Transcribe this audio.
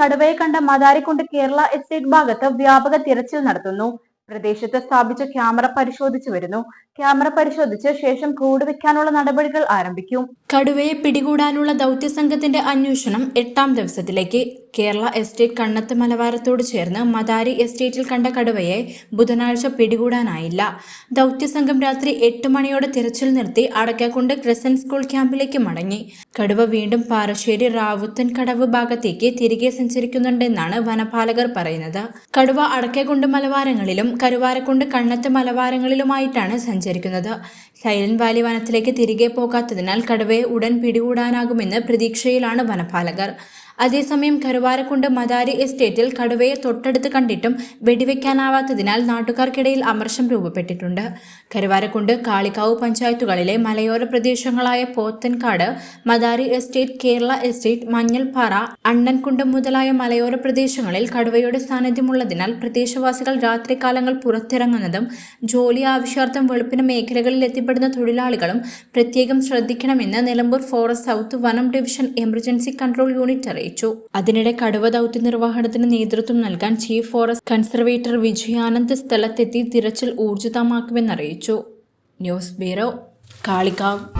കടുവയെ കണ്ട മദാരിക്കുണ്ട് കേരള എസ്റ്റേറ്റ് ഭാഗത്ത് വ്യാപക തിരച്ചിൽ നടത്തുന്നു. പ്രദേശത്ത് സ്ഥാപിച്ച ക്യാമറ പരിശോധിച്ചു വരുന്നു. ക്യാമറ പരിശോധിച്ച് ശേഷം കൂട് വെക്കാനുള്ള നടപടികൾ ആരംഭിക്കും. കടുവയെ പിടികൂടാനുള്ള ദൗത്യ സംഘത്തിന്റെ അന്വേഷണം എട്ടാം ദിവസത്തിലേക്ക്. കേരള എസ്റ്റേറ്റ് കണ്ണത്ത് മലവാരത്തോട് ചേർന്ന് മദാരി എസ്റ്റേറ്റിൽ കണ്ട കടുവയെ ബുധനാഴ്ച പിടികൂടാനായില്ല. ദൗത്യസംഘം രാത്രി എട്ട് മണിയോടെ തിരച്ചിൽ നിർത്തി അടക്കാക്കുണ്ട് ക്രിസൻ സ്കൂൾ ക്യാമ്പിലേക്ക് മടങ്ങി. കടുവ വീണ്ടും പാറശ്ശേരി റാവുത്തൻ കടവ് ഭാഗത്തേക്ക് തിരികെ സഞ്ചരിക്കുന്നുണ്ടെന്നാണ് വനപാലകർ പറയുന്നത്. കടുവ അടക്കേക്കുണ്ട് മലവാരങ്ങളിലും കരുവാരക്കുണ്ട് കണ്ണത്ത് മലവാരങ്ങളിലുമായിട്ടാണ് സഞ്ചരിക്കുന്നത്. സൈലന്റ് വാലി വനത്തിലേക്ക് തിരികെ പോകാത്തതിനാൽ കടുവയെ ഉടൻ പിടികൂടാനാകുമെന്ന് പ്രതീക്ഷയിലാണ് വനപാലകർ. അതേസമയം കരുവാരക്കുണ്ട് മദാരി എസ്റ്റേറ്റിൽ കടുവയെ തൊട്ടടുത്ത് കണ്ടിട്ടും വെടിവെക്കാനാവാത്തതിനാൽ നാട്ടുകാർക്കിടയിൽ അമർഷം രൂപപ്പെട്ടിട്ടുണ്ട്. കരുവാരക്കുണ്ട് കാളിക്കാവ് പഞ്ചായത്തുകളിലെ മലയോര പ്രദേശങ്ങളായ പോത്തൻകാട് മദാരി എസ്റ്റേറ്റ് കേരള എസ്റ്റേറ്റ് മഞ്ഞൾപ്പാറ അണ്ണൻകുണ്ടം മുതലായ മലയോര പ്രദേശങ്ങളിൽ കടുവയുടെ സാന്നിധ്യമുള്ളതിനാൽ പ്രദേശവാസികൾ രാത്രികാലങ്ങൾ പുറത്തിറങ്ങുന്നതും ജോലി ആവശ്യാർത്ഥം വെളുപ്പിന് മേഖലകളിൽ എത്തിപ്പെടുന്ന തൊഴിലാളികളും പ്രത്യേകം ശ്രദ്ധിക്കണമെന്ന് നിലമ്പൂർ ഫോറസ്റ്റ് സൗത്ത് വനം ഡിവിഷൻ എമർജൻസി കൺട്രോൾ യൂണിറ്റ് അറിയിച്ചു. അതിനിടെ കടുവ ദൗത്യ നിർവഹണത്തിന് നേതൃത്വം നൽകാൻ ചീഫ് ഫോറസ്റ്റ് കൺസർവേറ്റർ വിജയാനന്ദ് സ്ഥലത്തെത്തി തിരച്ചിൽ ഊർജിതമാക്കുമെന്നറിയിച്ചു ന്യൂസ് ബ്യൂറോ കാളികാവ്.